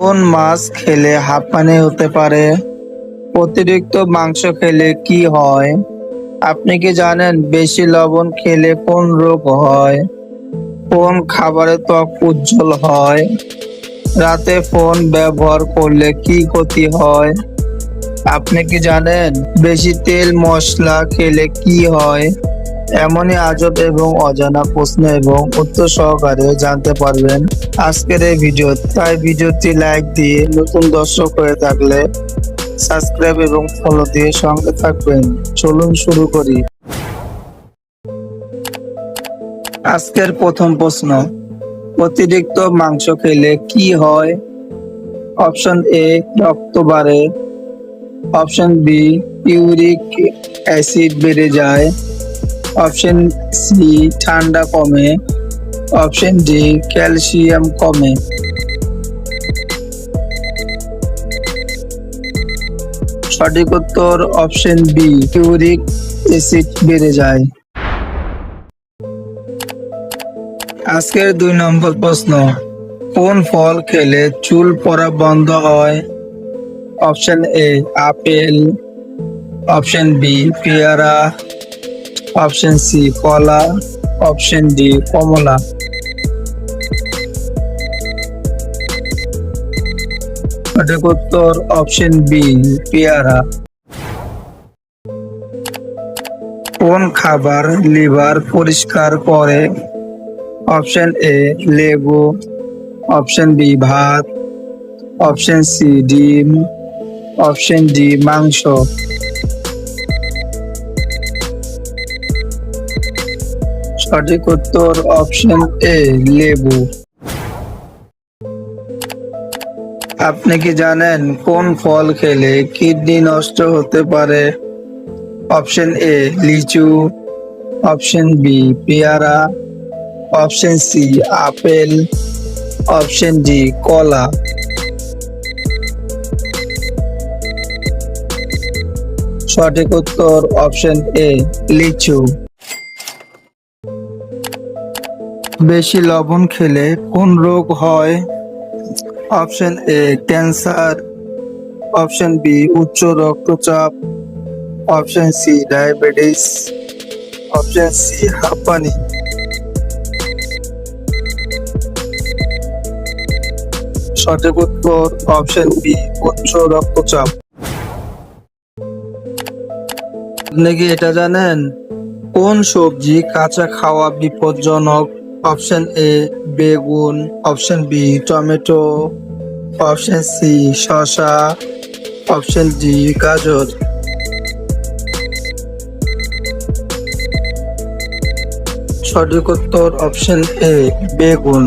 কোন মাছ খেলে হাঁপানি হতে পারে? অতিরিক্ত মাংস খেলে কি হয়? আপনি কি জানেন বেশি লবণ খেলে কোন রোগ হয়? কোন খাবারে ত্বক উজ্জ্বল হয়? রাতে ফোন ব্যবহার করলে কি ক্ষতি হয়? আপনি কি জানেন বেশি তেল মশলা খেলে কি হয়? এমনই আজব এবং অজানা প্রশ্ন এবং উত্তর সহকারে জানতে পারবেন আজকের এই ভিডিও। তাই ভিডিওটি লাইক দিয়ে নতুন দর্শক হয়ে থাকলে সাবস্ক্রাইব এবং ফলো দিয়ে সঙ্গে থাকবেন। চলুন শুরু করি। আজকের প্রথম প্রশ্ন, অতিরিক্ত মাংস খেলে কি হয়? অপশন এ, রক্ত বাড়ে। অপশন বি, ইউরিক অ্যাসিড বেড়ে যায়। অপশন সি ঠান্ডা কমে, অপশন ডি ক্যালসিয়াম কমে। সঠিক উত্তর অপশন বি, ইউরিক অ্যাসিড বেড়ে যায়। আজকের দুই নম্বর প্রশ্ন, কোন ফল খেলে চুল পড়া বন্ধ হয়? Option A, apple. Option B, পেয়ারা। অপশন সি কলা অপশন ডি কমলা সঠিক উত্তর অপশন বি পেয়ারা। কোন খাবার লিভার পরিষ্কার করে? অপশন এ লেবু। অপশন বি ভাত। অপশন সি ডিম। অপশন ডি মাংস। সঠিক উত্তর অপশন এ লেবু। আপনি কি জানেন কোন ফল খেলে কিডনি নষ্ট হতে পারে? অপশন এ লিচু। অপশন বি পেয়ারা। Option C apple. Option D কলা। সঠিক উত্তর অপশন এ লিচু। বেশি লবণ খেলে কোন রোগ হয়? Option A, cancer. Option B, উচ্চ রক্তচাপ। Option C, diabetes. Option C, হাঁপানি। সঠিক উত্তর অপশন বি, উচ্চ রক্তচাপ। আপনি কি এটা জানেন? কোন সবজি কাঁচা খাওয়া বিপজ্জনক? অপশন এ বেগুন, option B tomato, option C শসা, অপশন ডি গাজর। সঠিক উত্তর অপশন এ বেগুন।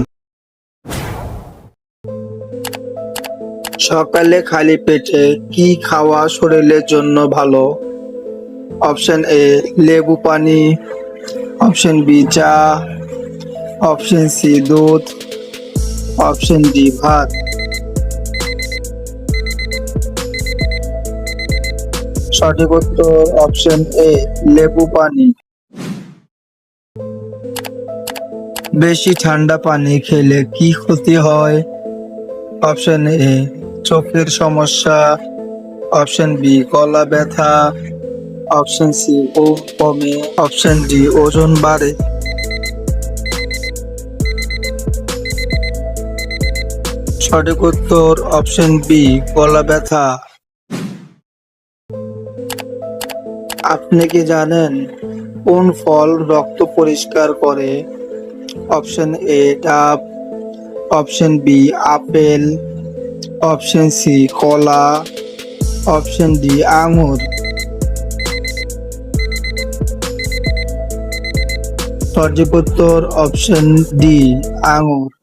সকালে খালি পেটে কি খাওয়া শরীরের জন্য ভালো? অপশন এ লেবু পানি। অপশন বি চা। অপশন সি দুধ। অপশন ডি ভাত। সঠিক উত্তর অপশন এ লেবু পানি। বেশি ঠান্ডা পানি খেলে কি ক্ষতি হয়? অপশন এ চোখের সমস্যা। অপশন বি গলা ব্যথা। অপশন সি ঘুম কমে। অপশন ডি ওজন বাড়ে। সঠিক উত্তর অপশন বি গলা ব্যথা। আপনি কি জানেন কোন ফল রক্ত পরিষ্কার করে? অপশন এ ডাব। Option B apple. Option C কলা। অপশন ডি আঙুর। সঠিক উত্তর অপশন ডি আঙুর।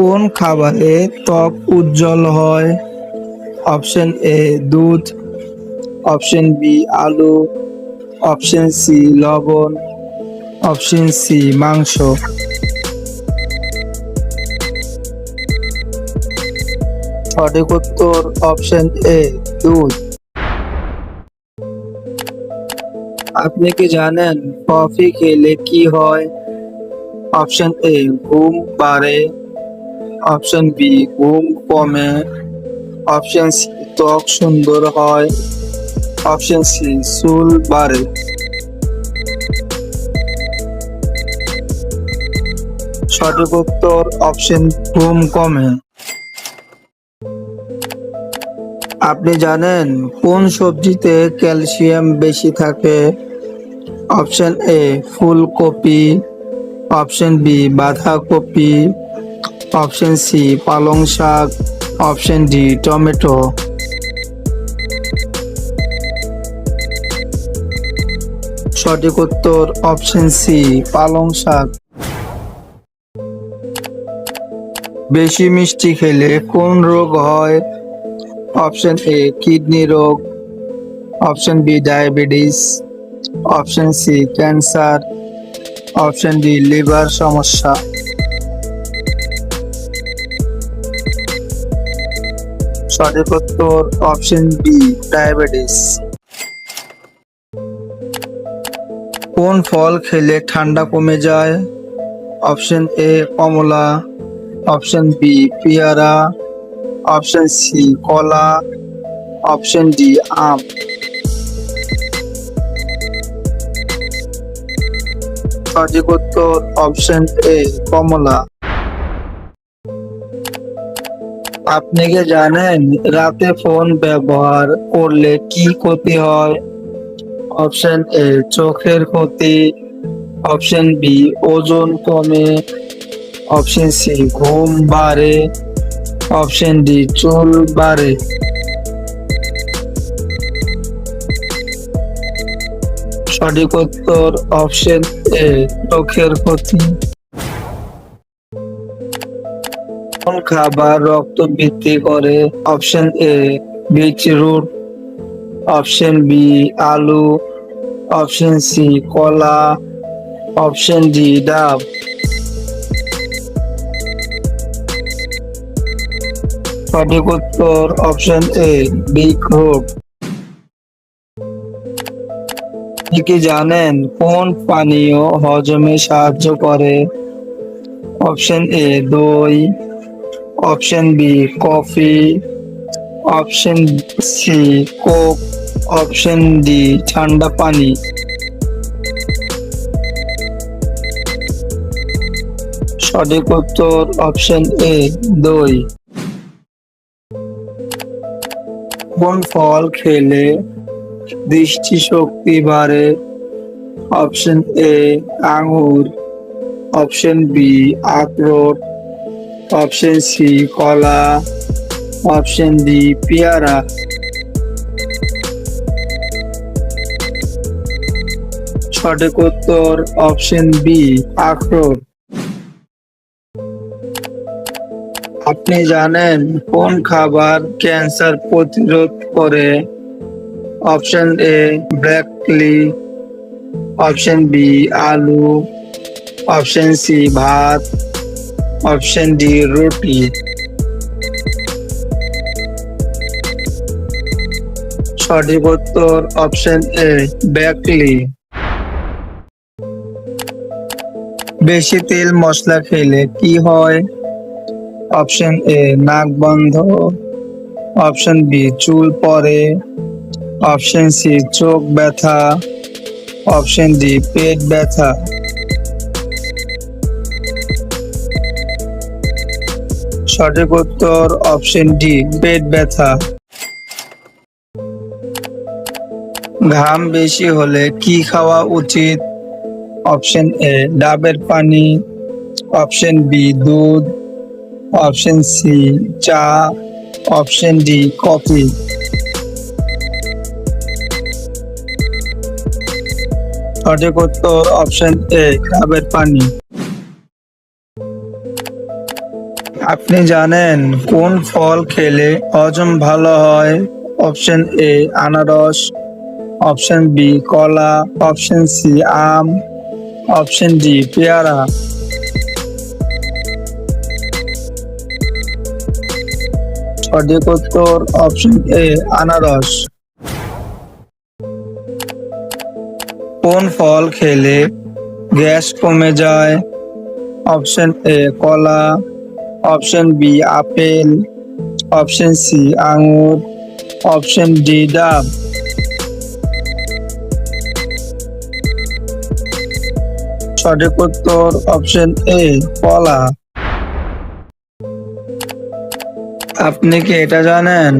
কোন খাবারে ত্বক উজ্জ্বল হয়? অপশন এ দুধ। অপশন বি আলু। অপশন সি লবণ। অপশন সি মাংস। সঠিক উত্তর অপশন এ দুধ। আপনি কি জানেন কফি খেলে কি হয়? অপশন এ ঘুম বাড়ে। অপশন বি, ঘুম কমে। অপশন সি, ত্বক সুন্দর হয়। অপশন সি, চুল বাড়ে। সঠিক উত্তর অপশন ঘুম কমে। আপনি জানেন কোন সবজিতে ক্যালসিয়াম বেশি থাকে? অপশন এ, ফুলকপি। অপশন বি, বাঁধাকপি। অপশন সি, পালং শাক, অপশন ডি, টমেটো। সঠিক উত্তর অপশন সি, পালং শাক। বেশি মিষ্টি খেলে কোন রোগ হয়? অপশন এ, কিডনি রোগ। Option B, diabetes. Option C, cancer. Option D, liver সমস্যা। সঠিক উত্তর অপশন বি ডায়াবেটিস কোন ফল খেলে ঠান্ডা কমে যায়? অপশন এ কমলা। অপশন বি পেয়ারা। অপশন সি কলা। অপশন ডি আম। সঠিক উত্তর অপশন এ কমলা। আপনি কি জানেন রাতে ফোন ব্যবহার করলে কি ক্ষতি হয়? অপশন এ, চোখের ক্ষতি। অপশন বি, ওজন কমে। অপশন সি, ঘুম বাড়ে। অপশন ডি, চুল বাড়ে। সঠিক উত্তর অপশন এ, চোখের ক্ষতি। কোন খাবার, রক্ত বৃদ্ধি করে। Option A beetroot option B আলু। অপশন সি কলা। অপশন ডি ডাব। সঠিক উত্তর অপশন এ বিটরুট আপনি কি জানেন কোন পানীয় হজমে সাহায্য করে? অপশন এ দই। Option B coffee option C coke option D ঠান্ডা পানি. সঠিক উত্তর অপশন এ দই. কোন ফল খেলে দৃষ্টিশক্তি বাড়ে? অপশন এ আঙ্গুর অপশন বি আখরোট. অপশন সি কলা অপশন ডি পেয়ারা সঠিক উত্তর অপশন বি আখরোট আপনি জানেন কোন খাবার ক্যান্সার প্রতিরোধ করে? Option A broccoli option B আলু। অপশন সি ভাত। অপশন ডি রুটি সঠিক উত্তর অপশন এ ব্র্যাকলি বেশি তেল মশলা খেলে কি হয়? অপশন এ নাক বন্ধ। অপশন বি চুল পড়ে। অপশন সি চোখ ব্যথা। অপশন ডি পেট ব্যথা। সঠিক উত্তর অপশন ডি, পেট ব্যথা। ঘাম বেশি হলে কি খাওয়া উচিত? অপশন এ, ডাবের পানি। অপশন বি, দুধ। অপশন সি, চা। Option D, coffee. সঠিক উত্তর অপশন এ, ডাবের পানি। আপনি জানেন কোন ফল খেলে হজম ভালো হয়? অপশন এ আনারস। অপশন বি কলা। অপশন সি আম। অপশন ডি পেয়ারা। সঠিক উত্তর অপশন এ আনারস। কোন ফল খেলে গ্যাস কমে যায়? অপশন এ কলা। Option B apple option C আঙুর অপশন ডি ডাব সঠিক উত্তর অপশন এ কলা আপনি কি এটা জানেন?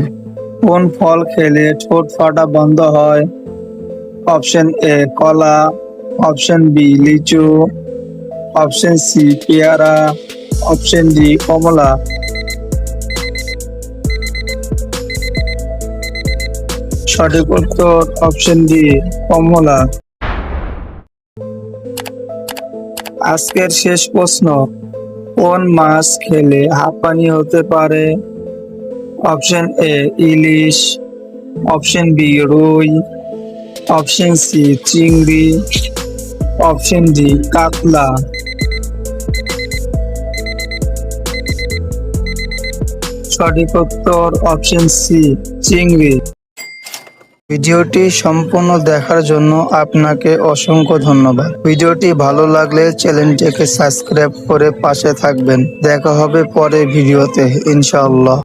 কোন ফল খেলে ঠোঁট ফাটা বন্ধ হয়? অপশন এ কলা। অপশন বি লিচু। অপশন সি পেয়ারা। অপশন ডি, কমলা। সঠিক উত্তর অপশন ডি, কমলা। আজকের শেষ প্রশ্ন, কোন মাছ খেলে হাঁপানি হতে পারে? অপশন এ, ইলিশ। অপশন বি, রুই। অপশন সি, চিংড়ি। অপশন ডি, কাতলা। সঠিক উত্তর অপশন সি চিংড়ি। ভিডিওটি সম্পূর্ণ দেখার জন্য আপনাকে অসংখ্য ধন্যবাদ। ভিডিওটি ভালো লাগলে চ্যানেলটিকে সাবস্ক্রাইব করে পাশে থাকবেন। দেখা হবে পরে ভিডিওতে, ইনশাআল্লাহ।